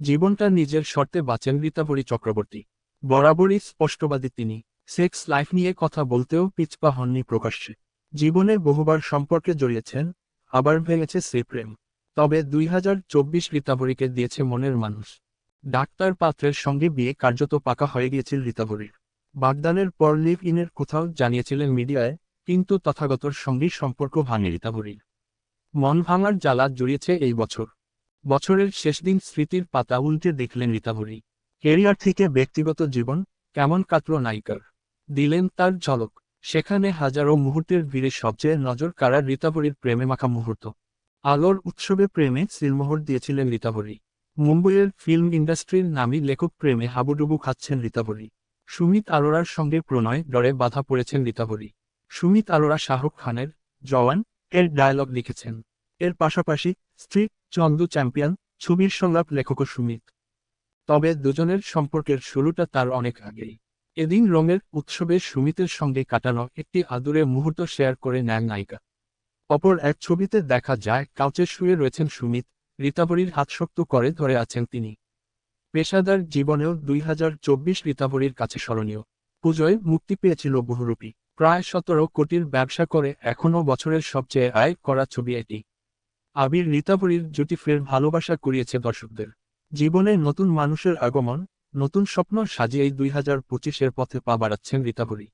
জীবনটা নিজের শর্তে বাঁচেন রীতাবরী চক্রবর্তী। বরাবরই স্পষ্টবাদী তিনি। সেক্স লাইফ নিয়ে কথা বলতেও পিছপা হননি প্রকাশ্যে। জীবনে বহুবার সম্পর্কে জড়িয়েছেন, আবার ভেঙেছে সে প্রেম। তবে দুই হাজার চব্বিশ রীতাবরীকে দিয়েছে মনের মানুষ। ডাক্তার পাত্রের সঙ্গে বিয়ে কার্যত পাকা হয়ে গিয়েছিল রীতাবরীর বাগদানের পর লিভ ইনের কোথাও জানিয়েছিলেন মিডিয়ায়, কিন্তু তথাগতর সঙ্গেই সম্পর্ক ভাঙে রীতাবরীর মন ভাঙার জ্বালা জড়িয়েছে এই বছর। বছরের শেষ দিন স্মৃতির পাতা উল্টে দেখলেন রীতাভরী। কেরিয়ার থেকে ব্যক্তিগত জীবন, কেমন কাটল নায়িকার? দিলেন তার ঝলক। সেখানে হাজারো মুহূর্তের ভিড়ে সবচেয়ে নজর কাড়া রীতাভরীর প্রেমে মাখা মুহূর্ত। আলোর উৎসবে প্রেমে সিলমোহর দিয়েছিলেন রীতাভরী। মুম্বইয়ের ফিল্ম ইন্ডাস্ট্রির নামী লেখক প্রেমে হাবুডুবু খাচ্ছেন রীতাভরী। সুমিত আরোরার সঙ্গে প্রণয় ডরে বাধা পড়েছেন রীতাভরী। সুমিত আরোরা শাহরুখ খানের, জওয়ান, এর ডায়লগ লিখেছেন। এর পাশাপাশি স্ত্রী চন্দু চ্যাম্পিয়ন ছবির সংলাপ লেখক সুমিত। তবে দুজনের সম্পর্কের শুরুটা তার অনেক আগেই। এদিন রঙের উৎসবে সুমিতের সঙ্গে কাটানো একটি আদুরে মুহূর্ত শেয়ার করে নেন নায়িকা। অপর এক ছবিতে দেখা যায়, কাউচে শুয়ে রয়েছেন সুমিত রীতাবরীর হাত শক্ত করে ধরে আছেন তিনি। পেশাদার জীবনেও দুই হাজার চব্বিশ রীতাবরীর কাছে স্মরণীয়। পুজোয় মুক্তি পেয়েছিল বহুরূপী। প্রায় সতেরো কোটির ব্যবসা করে এখনও বছরের সবচেয়ে আয় করা ছবি এটি। আবির রীতাবরীর জুটি ফের ভালোবাসা করিয়েছে দর্শকদের। জীবনে নতুন মানুষের আগমন, নতুন স্বপ্ন সাজিয়েই দুই হাজার পঁচিশের পথে পা বাড়াচ্ছেন রীতাবরী